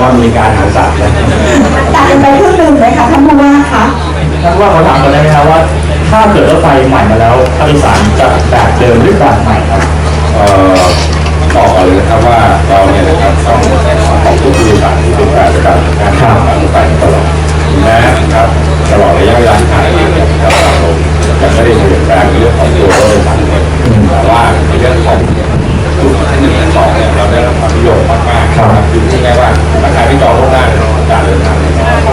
ว่ามีการหาสัตว์นะตัดกันไปครึ่งหนึ่งเลยค่ะท่านผู้ว่าคะท่านว่าเขาถามกันได้ไหมครับว่า ถ้าเกิดรถไฟใหม่มาแล้วค่าโดยสารจะแบบเดิมหรือแบบใหม่ครับเอ่อบอกก่อนเลยนะครับว่าเราเนี่ยนะครับต้องขอบคุณผู้โดยสารที่เป็นการจัดการการข้ามทางรถไฟตลอดแม้นะครับตลอดระยะเวลาที่ผ่านมาเนี่ยเรายังไม่ได้เปลี่ยนแปลงในเรื่องของตัวรถโดยสารเลยแต่ว่าในเรื่องของจุดที่หนึ่งและสองเนี่ยเราได้รับความนิยมมาก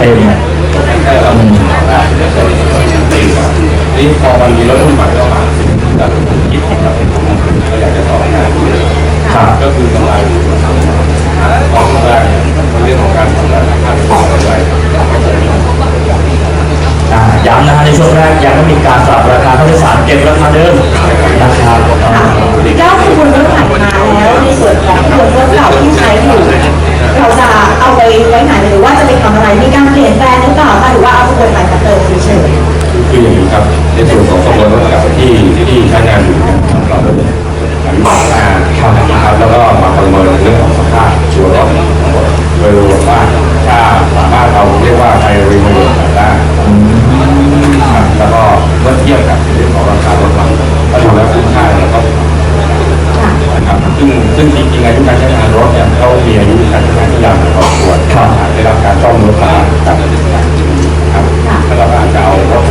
ต็มไม่มีได้จะเป็นดีกว่านี่พอมันมีรถรุ่นใหม่เข้ามาเราคิดเราเป็นผมก็อยากจะต่อหน้าครับก็คือกำไรของแรกเรื่องของการทำงานค่าของกำไรอ่าย้ำนะฮะในช่วงแรกยังไม่มีการปรับราคาค่าโดยสารเก็บราคาเดิมนะครับ ในส่วนของขบวนรถเก่าที่ที่ใช้งานอยู่เนี่ยเราได้วิเคราะห์งานนะครับแล้วก็มาประเมินเรื่องของสภาพตัวรถทั้งหมดโดยรวมว่าถ้าสามารถเราเรียกว่าไปรีโมทได้ครับแล้วก็เมื่อเทียบกับในเรื่องของราคารถใหม่ก็ดูแล้วคุ้มค่าแล้วก็ๆค่ะนะครับซึ่งซึ่งจริงๆอายุการใช้งานรถเนี่ยเขามีอายุการใช้งานที่ยาวพอสมควรได้รับการซ่อมรถมาครับครับแล้วเราก็อาจจะเอารถ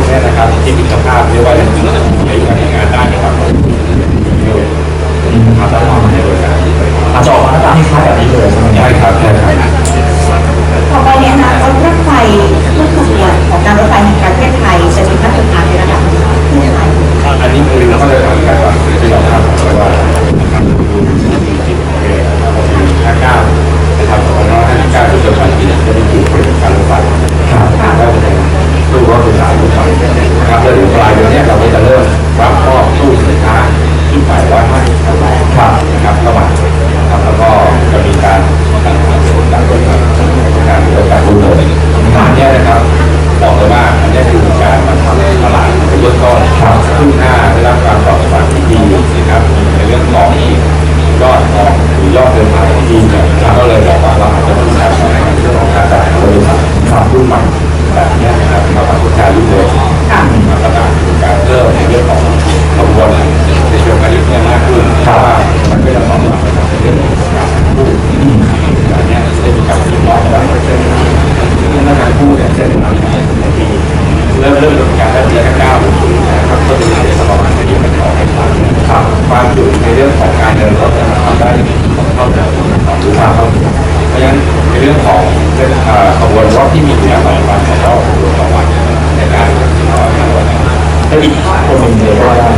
ประกอบการรุ่นเร็วค่ะมาตรการการเริ่มในเรื่องของขบวนในเชิงพาณิชย์เนี่ยมากขึ้นเพราะว่ามันก็จะต้องรับไปในเรื่องของการพูดการเนี้ยได้มีการคิดว่าการเรื่องการพูดเนี่ยเสร็จแล้วในปีเริ่มเริ่มดำเนินการได้ปีเก้าหกศูนย์นะครับก็เป็นเรื่องประมาณที่เป็นของให้ทางครับความจุในเรื่องของการเดินรถนี่ยมันทำได้ของเท่าเดิมของดูว่าเท่าเดิมเพราะฉะนั้นในเรื่องของขบวนรถที่มีอยู่แล้วปัจจุบันของเราขบวนต่อวันในการเอ่อทางรถ ก็ อีกคนหนึ่งเลยก็ว่าได้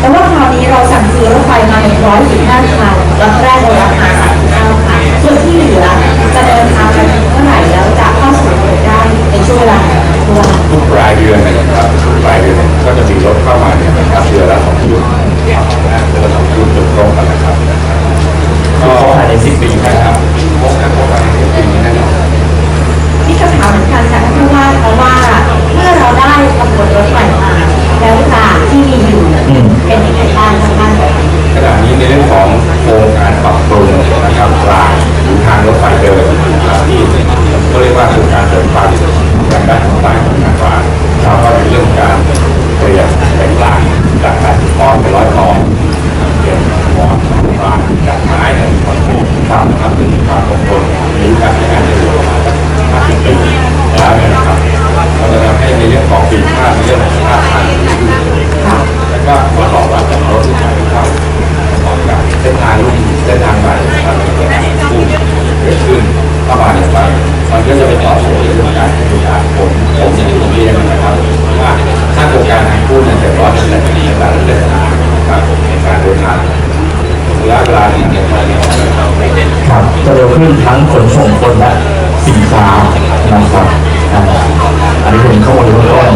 แต่ว่าคราวนี้เราสั่งซื้อรถไฟมา115คันรอบแรกเรารับมา39คันส่วนที่เหลือจะเดินทางไปเมื่อไหร่แล้วจะเข้าสู่ระบบได้ในช่วงเวลาไหนตัวทุกรายเดือนนะครับทุกรายเดือนก็จะมีรถเข้ามาเนี่ยนะครับเดือนละสองชุดนะเดือนละสองชุดจนตรงกันนะครับคือเขายในสิบ มันก็จะไปตอบโจทย์เรื่องการบริการผมผมอย่างที่ผมเรียนนะครับว่าถ้าโครงการไหนพูดเนี่ยเสร็จร้อยเป็นต์ในการเดินทางนะครับในการเดินทางระยะเวลาที่เดินทางเนี่ยครับจะเร็วขึ้นทั้งขนส่งคนและสินค้านะครับอันนี้เป็นข้อมูลเบื้องต้น